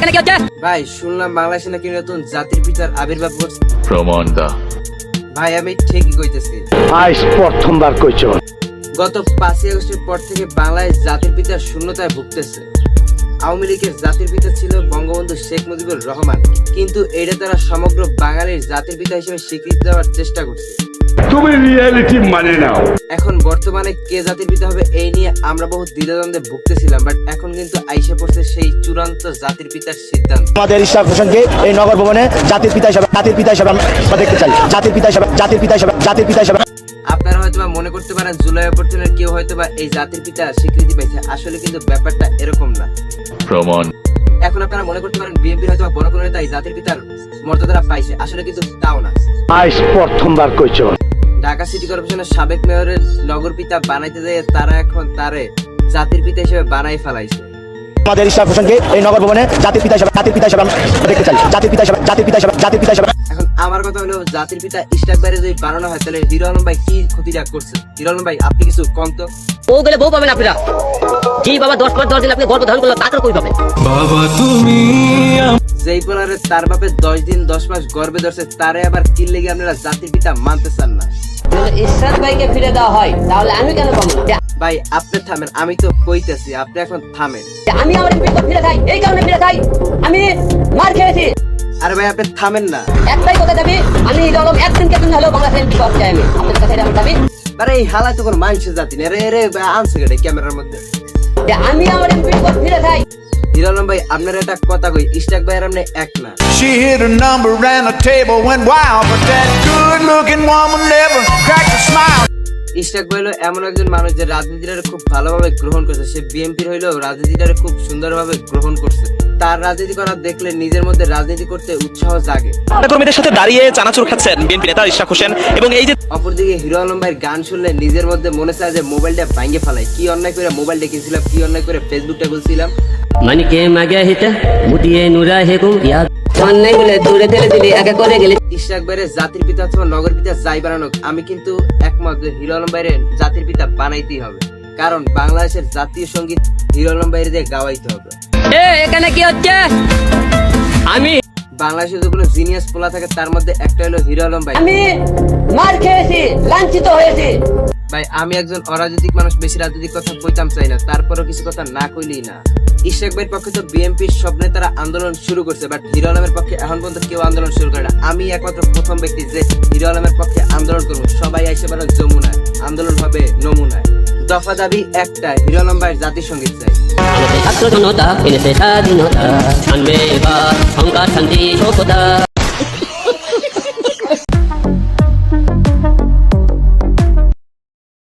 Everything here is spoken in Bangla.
এখানে কি হচ্ছে? ভাই শুনলাম বাংলাদেশে নাকি নতুন জাতির পিতার আবির্ভাব করছে প্রমাণ দা ভাই আমি ঠিকই কইতেছি। আজ প্রথমবার কইছ। গত পাঁচই আগস্টের পর থেকে বাংলাদেশ জাতির পিতার শূন্যতায় ভুগতেছে। আওয়ামী লীগের জাতির পিতা ছিল বঙ্গবন্ধু শেখ মুজিবুর রহমান। কিন্তু এটা তারা সমগ্র বাঙালির জাতির পিতা হিসেবে স্বীকৃতি দেওয়ার চেষ্টা করছে। তুমি রিয়েলিটি মানে নাও। এখন বর্তমানে কে জাতির পিতা হবে এই নিয়ে আমরা বহু দ্বিধাদ্বন্দ্বে ভুগতেছিলাম বাট এখন কিন্তু আইসে পড়ছে সেই চূড়ান্ত জাতির পিতার সিদ্ধান্ত। আমাদের ইশরাক হোসেনকে এই নগর ভবনে জাতির পিতা হিসাবে জাতির পিতা হিসাবে আমরা দেখতে চাই। জাতির পিতা হিসাবে জাতির পিতা হিসাবে জাতির পিতা হিসাবে আপনারা হয়তোবা মনে করতে পারেন জুলাই অপরচুনের কেউ হয়তোবা এই জাতির পিতা স্বীকৃতি পাইছে আসলে কিন্তু ব্যাপারটা এরকম না। প্রমাণ। এখন আপনারা মনে করতে পারেন বিএনপি হয়তো বড় কোনো নেতা জাতির পিতার মর্যাদাটা পাইছে। আসলে কিন্তু তাও না। আজ প্রথমবার কইছ। ঢাকা সিটি কর্পোরেশনের সাবেক মেয়রের নগর পিতা বানাইতে যায় তারা এখন তারে জাতির পিতা হিসেবে বানাই ফেলাইছে। আমাদের ইশরাক হোসেনকে এই নগর ভবনে জাতির পিতা হিসাবে জাতির পিতা হিসাবে আমরা দেখতে চাই। জাতির পিতা হিসাবে জাতির পিতা হিসাবে জাতির পিতা হিসাবে এখন আমার কথা হলো জাতির পিতা ইস্টাক বাইরে যদি বানানো হয় তাহলে হিরো আলম ভাই কি ক্ষতিটা করছে? হিরো আলম ভাই আপনি কিছু কম তো? বউ গেলে বউ পাবেন আপনারা। জি বাবা দশ পর দশ দিন আপনি গর্ভ ধারণ করল তারপর কই পাবেন যেই পোলারে তার বাপে দশ দিন দশ মাস গর্বে ধরছে তারে আবার কি লেগে আপনারা জাতির পিতা মানতে চান না? যদি ভাইকে ফিরে দেওয়া হয় তাহলে আমি কেন পাবো না? ভাই আপনি থামেন আমি তো কইতেছি আপনি এখন থামেন। আমি আমার ফিরে খাই এই কারণে ফিরে খাই আমি মার খেয়েছি। আরে ভাই আপনি থামেন না। একটাই কথা দাবি আমি হলেও এমপি চাই আমি? আপনাদের কাছে আমার দাবি। আরে এই হালায় তো কোনো মানুষের জাতি না রে রে আনছে ক্যামেরার মধ্যে। যে আমি আমার এমপির পর ফিরে যাই হিরো ভাই আপনার একটা কথা কই ইস্টাক ভাই আর আপনি এক না She hit a number and the table went wild, but that good looking woman never cracked a smile. Ishraq হইল এমন একজন মানুষ যে রাজনীতিটা খুব ভালোভাবে গ্রহণ করছে। সে বিএনপির হইলেও রাজনীতিটা খুব সুন্দরভাবে গ্রহণ করছে। তার রাজনীতি করা দেখলে নিজের মধ্যে রাজনীতি করতে উৎসাহ জাগে। কর্মীদের সাথে দাঁড়িয়ে চানাচুর খাচ্ছেন বিএনপি নেতা ইশরাক হোসেন এবং এই যে অপরদিকে হিরো আলম ভাইয়ের গান শুনলে নিজের মধ্যে মনে চায় যে মোবাইলটা ভাঙে ফেলাই কি অন্যায় করে মোবাইল কিনছিলাম কি অন্যায় করে ফেসবুকটা খুলছিলাম? মানে কে মাগে হিতা মুদিয়ে নুরা হেগু ইয়া याद নাই বলে দূরে ঠেলে দিলি একা করে গেলি। ইশাক ভাইয়ের জাতির পিতা অথবা নগর পিতা যাই বানানো আমি কিন্তু একমত হিরো আলম ভাইয়ের জাতির পিতা বানাইতেই হবে। কারণ বাংলাদেশের জাতীয় সংগীত হিরো আলম ভাইয়ের দিয়ে গাওয়াইতে হবে। এ এখানে কি হচ্ছে? আমি বাংলাদেশে যতগুলো জিনিয়াস পোলা থাকে তার মধ্যে একটা হলো হিরো আলম ভাই আমি মার খেয়েছি লাঞ্ছিত হয়েছি। ভাই, আমি একজন অরাজনৈতিক মানুষ, বেশি রাজনৈতিক কথা কইতাম চাই না, তারপরও কিছু কথা না কইলেই না। ইশাক ভাইয়ের পক্ষে তো বিএনপির সব নেতারা আন্দোলন শুরু করছে বাট হিরো আলমের পক্ষে এখন পর্যন্ত কেউ আন্দোলন শুরু করে না। আমি একমাত্র প্রথম ব্যক্তি যে হিরো আলমের পক্ষে আন্দোলন করব। সবাই এসে পারেন যমুনায়, আন্দোলন হবে নমুনায়। দফা দাবি একটা, হিরো আলম ভাইয়ের জাতীয় সংগীত চাই স্বাধীনতা